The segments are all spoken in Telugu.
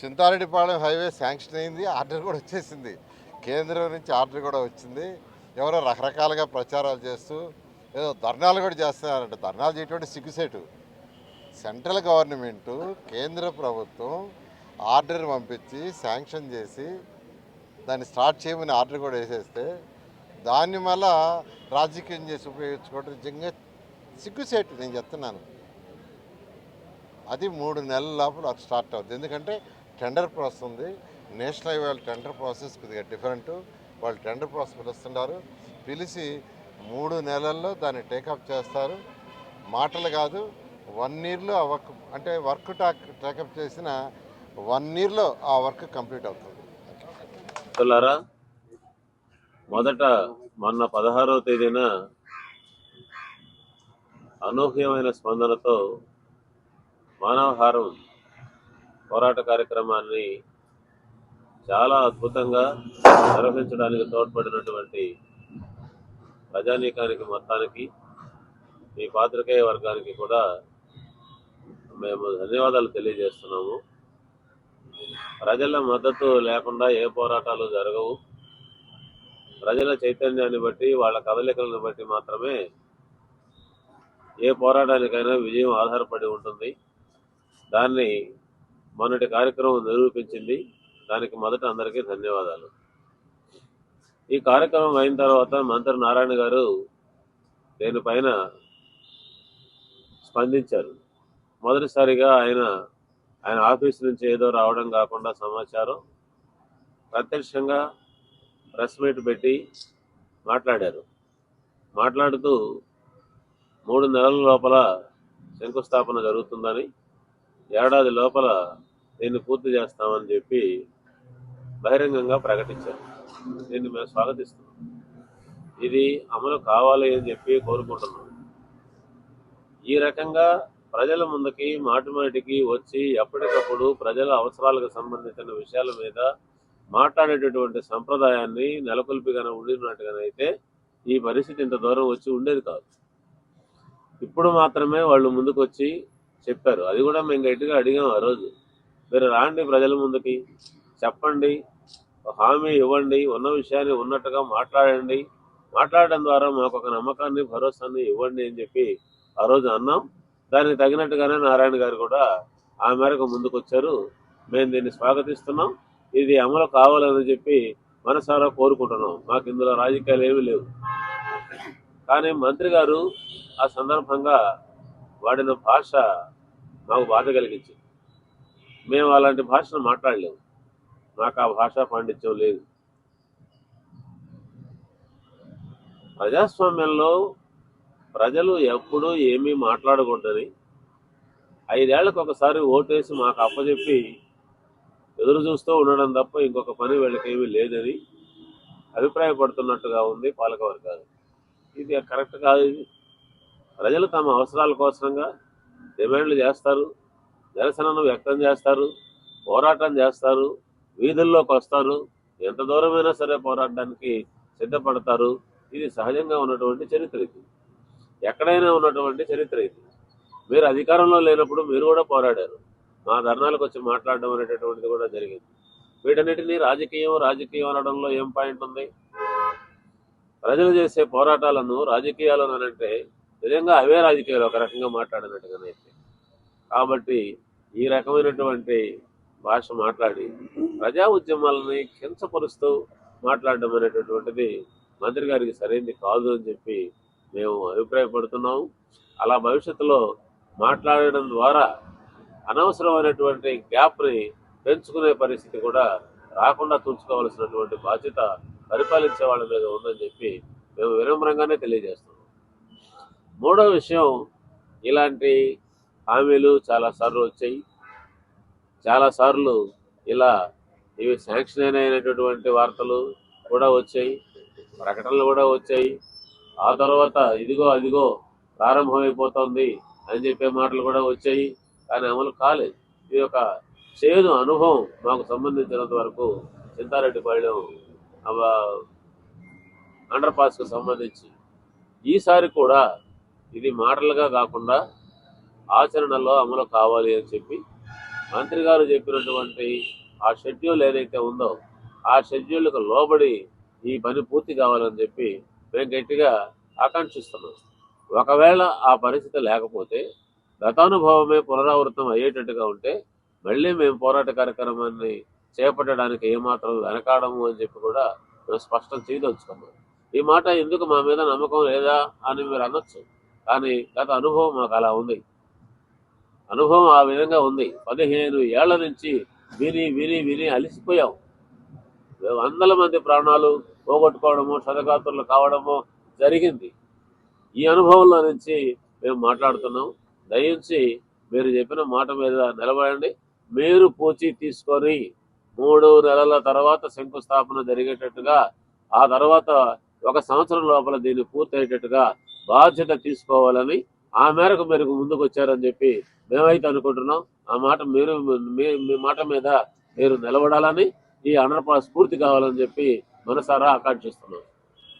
చింతారెడ్డిపాళెం హైవే శాంక్షన్ అయింది ఆర్డర్ కూడా వచ్చేసింది. కేంద్రం నుంచి ఆర్డర్ కూడా వచ్చింది. ఎవరో రకరకాలుగా ప్రచారాలు చేస్తూ ఏదో ధర్నాలు కూడా చేస్తున్నారంట. ధర్నాలు చేయటువంటి సిగ్గుసేటు సెంట్రల్ గవర్నమెంటు కేంద్ర ప్రభుత్వం ఆర్డర్ పంపించి శాంక్షన్ చేసి దాన్ని స్టార్ట్ చేయమని ఆర్డర్ కూడా వేసేస్తే దాన్ని మళ్ళా రాజకీయం చేసి ఉపయోగించుకోవడం నిజంగా సిగ్గుసేటు నేను చెప్తున్నాను. అది మూడు నెలల లోపల అది స్టార్ట్ అవుతుంది ఎందుకంటే టెండర్ ప్రాసెస్ ఉంది. నేషనల్ హైవే టెండర్ ప్రాసెస్ కొద్దిగా డిఫరెంట్. వాళ్ళు టెండర్ ప్రాసెస్ పిలుస్తున్నారు. పిలిచి మూడు నెలల్లో దాన్ని టేకప్ చేస్తారు. మాటలు కాదు వన్ ఇయర్లో ఆ వర్క్ అంటే వర్క్ టాక్ టేకప్ చేసిన వన్ ఇయర్లో ఆ వర్క్ కంప్లీట్ అవుతుంది. మొదట మొన్న పదహారవ తేదీన అనూహ్యమైన స్పందనతో మానవహారం పోరాట కార్యక్రమాన్ని చాలా అద్భుతంగా నిర్వహించడానికి తోడ్పడినటువంటి ప్రజానీకానికి మొత్తానికి మీ పాత్రికేయ వర్గానికి కూడా మేము ధన్యవాదాలు తెలియజేస్తున్నాము. ప్రజల మద్దతు లేకుండా ఏ పోరాటాలు జరగవు. ప్రజల చైతన్యాన్ని బట్టి వాళ్ళ కదలికలను బట్టి మాత్రమే ఏ పోరాటానికైనా విజయం ఆధారపడి ఉంటుంది. దాన్ని మొన్నటి కార్యక్రమం నిరూపించింది. దానికి మొదట అందరికీ ధన్యవాదాలు. ఈ కార్యక్రమం అయిన తర్వాత మంత్రి నారాయణ గారు దీనిపైన స్పందించారు? మొదటిసారిగా ఆయన ఆయన ఆఫీస్ నుంచి ఏదో రావడం కాకుండా సమాచారం ప్రత్యక్షంగా ప్రెస్ మీట్ పెట్టి మాట్లాడారు. మాట్లాడుతూ మూడు నెలల లోపల శంకుస్థాపన జరుగుతుందని ఏడాది లోపల దీన్ని పూర్తి చేస్తామని చెప్పి బహిరంగంగా ప్రకటించారు. దీన్ని మేము స్వాగతిస్తున్నాం. ఇది అమలు కావాలి అని చెప్పి కోరుకుంటున్నాం. ఈ రకంగా ప్రజల ముందుకి మాటిమాటికి వచ్చి ఎప్పటికప్పుడు ప్రజల అవసరాలకు సంబంధించిన విషయాల మీద మాట్లాడేటటువంటి సంప్రదాయాన్ని నెలకొల్పిగానే ఉండినట్టుగానైతే ఈ పరిస్థితి ఇంత దూరం వచ్చి ఉండేది కాదు. ఇప్పుడు మాత్రమే వాళ్ళు ముందుకు వచ్చి చెప్పారు. అది కూడా మేము గట్టిగా అడిగాం ఆ రోజు. మీరు రాండి ప్రజల ముందుకి. చెప్పండి ఒక హామీ ఇవ్వండి ఉన్న విషయాన్ని ఉన్నట్టుగా మాట్లాడండి. మాట్లాడడం ద్వారా మాకు ఒక నమ్మకాన్ని భరోసాన్ని ఇవ్వండి అని చెప్పి ఆ రోజు అన్నాం. దానికి తగినట్టుగానే నారాయణ గారు కూడా ఆ మేరకు ముందుకొచ్చారు. మేము దీన్ని స్వాగతిస్తున్నాం. ఇది అమలు కావాలని చెప్పి మనసారా కోరుకుంటున్నాం. మాకు ఇందులో రాజకీయాలు ఏమీ లేవు. కానీ మంత్రి గారు ఆ సందర్భంగా వాడిన భాష మాకు బాధ కలిగించింది. మేము అలాంటి భాషను మాట్లాడలేము. మాకు ఆ భాషా పాండిత్యం లేదు. ప్రజాస్వామ్యంలో ప్రజలు ఎప్పుడూ ఏమీ మాట్లాడకూడదని ఐదేళ్ళకు ఒకసారి ఓటేసి మాకు అప్పచెప్పి ఎదురు చూస్తూ ఉండడం తప్ప ఇంకొక పని వీళ్ళకేమీ లేదని అభిప్రాయపడుతున్నట్టుగా ఉంది పాలకవర్గాలు ఇది కరెక్ట్ కాదు ఇది. ప్రజలు తమ అవసరాల కోసంగా డిమాండ్లు చేస్తారు. నిరసనను వ్యక్తం చేస్తారు పోరాటం చేస్తారు వీధుల్లోకి వస్తారు. ఎంత దూరమైనా సరే పోరాటానికి సిద్ధపడతారు. ఇది సహజంగా ఉన్నటువంటి చరిత్ర ఇది. ఎక్కడైనా ఉన్నటువంటి చరిత్ర ఇది. మీరు అధికారంలో లేనప్పుడు మీరు కూడా పోరాడారు. మా ధర్నాలకు వచ్చి మాట్లాడడం అనేటటువంటిది కూడా జరిగింది. వీటన్నిటినీ రాజకీయం రాజకీయం అనడంలో ఏం పాయింట్ ఉంది? ప్రజలు చేసే పోరాటాలను రాజకీయాలను అంటే నిజంగా అవే రాజకీయాలు ఒక రకంగా మాట్లాడినట్టుగానైతే కాబట్టి ఈ రకమైనటువంటి భాష మాట్లాడి ప్రజా ఉద్యమాలని కించపరుస్తూ మాట్లాడడం అనేటటువంటిది మంత్రి గారికి సరైనది కాదు అని చెప్పి మేము అభిప్రాయపడుతున్నాము. అలా భవిష్యత్తులో మాట్లాడడం ద్వారా అనవసరమైనటువంటి గ్యాప్ని పెంచుకునే పరిస్థితి కూడా రాకుండా చూసుకోవాల్సినటువంటి బాధ్యత పరిపాలించే వాళ్ళ మీద ఉందని చెప్పి మేము వినమ్రంగానే తెలియజేస్తున్నాం. మూడో విషయం ఇలాంటి హామీలు చాలాసార్లు వచ్చాయి. చాలాసార్లు ఇలా ఇవి శాంక్షన్ అయినటువంటి వార్తలు కూడా వచ్చాయి. ప్రకటనలు కూడా వచ్చాయి. ఆ తర్వాత ఇదిగో అదిగో ప్రారంభమైపోతుంది అని చెప్పే మాటలు కూడా వచ్చాయి. కానీ అమలు కాలేదు. ఇది ఒక చేదు అనుభవం మాకు సంబంధించినంత వరకు చింతారెడ్డిపాళెం అండర్ పాస్కు సంబంధించి. ఈసారి కూడా ఇది మాటలుగా కాకుండా ఆచరణలో అమలు కావాలి అని చెప్పి మంత్రి గారు చెప్పినటువంటి ఆ షెడ్యూల్ ఏదైతే ఉందో ఆ షెడ్యూల్కు లోబడి ఈ పని పూర్తి కావాలని చెప్పి మేము గట్టిగా ఆకాంక్షిస్తున్నాం. ఒకవేళ ఆ పరిస్థితి లేకపోతే గతానుభవమే పునరావృతం అయ్యేటట్టుగా ఉంటే మళ్ళీ మేము పోరాట కార్యక్రమాన్ని చేపట్టడానికి ఏమాత్రం వెనకాడము అని చెప్పి కూడా మేము స్పష్టం చేయదలుచుకున్నాం. ఈ మాట ఎందుకు మా మీద నమ్మకం లేదా అని మీరు అనొచ్చు. కానీ గత అనుభవం మాకు అలా ఉంది. అనుభవం ఆ విధంగా ఉంది. పదిహేను ఏళ్ళ నుంచి విని విని విని అలిసిపోయాం. వందల మంది ప్రాణాలు పోగొట్టుకోవడము క్షతగాత్రులు కావడము జరిగింది. ఈ అనుభవంలో నుంచి మేము మాట్లాడుతున్నాం. దయించి మీరు చెప్పిన మాట మీద నిలబడండి. మీరు పూచి తీసుకొని మూడు నెలల తర్వాత శంకుస్థాపన జరిగేటట్టుగా ఆ తర్వాత ఒక సంవత్సరం లోపల దీన్ని పూర్తయ్యేటట్టుగా బాధ్యత తీసుకోవాలని ఆ మేరకు మీరు ముందుకు వచ్చారని చెప్పి మేమైతే అనుకుంటున్నాం. ఆ మాట మీరు మీ మీ మాట మీద మీరు నిలబడాలని ఈ అనర్ప స్ఫూర్తి కావాలని చెప్పి మనసారా ఆకాంక్షిస్తున్నాం.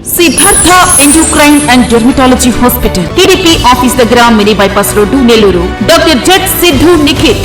Siddhartha endocrine and dermatology hospital TDP office దగ్గర mini bypass road Nellore. Doctor jet Siddhu Nikhit.